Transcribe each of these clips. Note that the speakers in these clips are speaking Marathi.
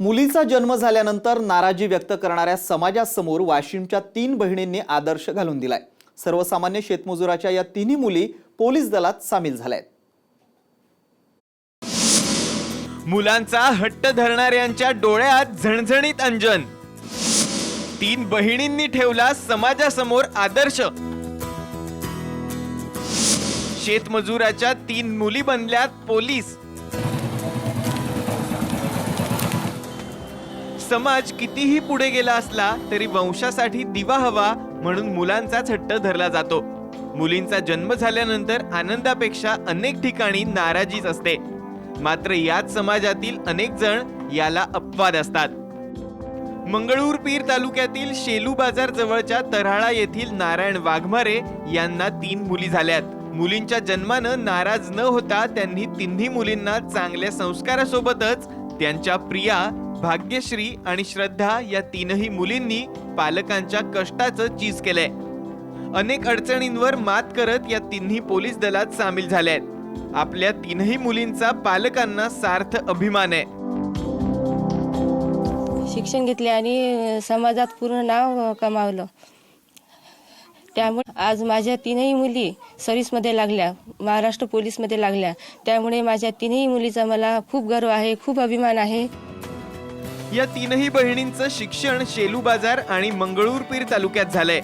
मुलीचा जन्म झाल्यानंतर नाराजी व्यक्त करणाऱ्या समाजासमोर वाशिमच्या तीन बहिणींनी आदर्श घालून दिलाय. सर्वसामान्य शेतमजुराच्या या तिन्ही मुली पोलीस दलात सामील झाल्या आहेत मुलांचा हट्ट धरणाऱ्यांच्या डोळ्यात झणझणीत अंजन. तीन बहिणींनी ठेवला समाजासमोर आदर्श. शेतमजुराच्या तीन मुली बनल्यात पोलीस. समाज कितीही पुढे गेला असला तरी वंशासाठी दिवा हवा म्हणून मुलांचाच हट्ट धरला जातो. मुलींचा जन्म झाल्यानंतर आनंदापेक्षा अनेक ठिकाणी नाराजीच असते. मात्र याच समाजातील अनेक जण याला अपवाद असतात. मंगळूर पीर तालुक्यातील शेलू बाजार जवळच्या तराळा येथील नारायण वाघमारे यांना तीन मुली झाल्यात. मुलींच्या जन्मानं नाराज न होता त्यांनी तिन्ही मुलींना चांगल्या संस्कारासोबतच त्यांच्या प्रिया भाग्यश्री आणि श्रद्धा या तीनही मुलींनी पालकांच्या कष्टाचं चीज केलंय. अनेक अडचणींवर मात करत या तिन्ही पोलीस दलात सामील झाल्या आहेत आपल्या तीनही मुलींचा पालकांना सार्थ अभिमान आहे. शिक्षण घेतले आणि समाजात पूर्ण नाव कमावलं. त्यामुळे आज माझ्या तीनही मुली सर्व्हिसमध्ये लागल्या महाराष्ट्र पोलीसमध्ये लागल्या. त्यामुळे माझ्या तीनही मुलीचा मला खूप गर्व आहे खूप अभिमान आहे. या तीनही बहिणींचं शिक्षण शेलू बाजार आणि मंगळूरपीर तालुक्यात झालंय.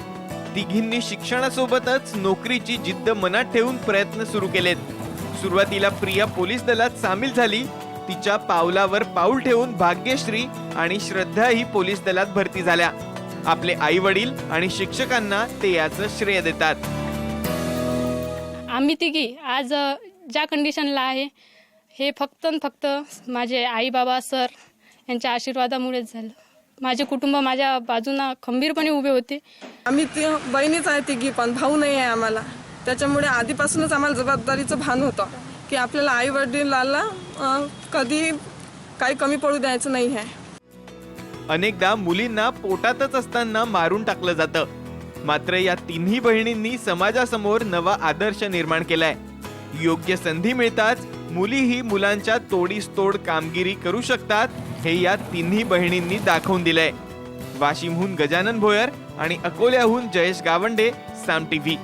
तिघींनी शिक्षणासोबतच नोकरीची जिद्द मनात ठेवून प्रयत्न सुरू केलेत. सुरुवातीला प्रिया पोलीस दलात सामील झाली. तिच्या पावलावर पाऊल ठेवून भाग्यश्री आणि श्रद्धा ही पोलीस दलात भरती झाल्या. आपले आई वडील आणि शिक्षकांना ते याचं श्रेय देतात. आम्ही तिघी आज ज्या कंडिशनला आहे हे फक्त फक्त माझे आई बाबा सर यांच्या आशीर्वादामुळेच झालं. माझे कुटुंब माझ्या बाजूना खंबीरपणे उभे होते. आम्ही ती बहिणीच आहे तिघी पण भाऊ नाही आहे आम्हाला. त्याच्यामुळे आधीपासूनच आम्हाला जबाबदारीचं भान होतं की आपल्याला आई वडिलाला कधी काही कमी पडू द्यायचं नाही आहे अनेकदा मुलींना पोटातच असताना मारून टाकलं जातं. मात्र या तिन्ही बहिणींनी समाजासमोर नवा आदर्श निर्माण केलाय. योग्य संधी मिळताच मुलीही मुलांच्या तोडीस तोड कामगिरी करू शकतात हे या तिन्ही बहिणींनी दाखवून दिलंय. वाशिमहून गजानन भोयर आणि अकोल्याहून जयेश गावंडे साम टीव्ही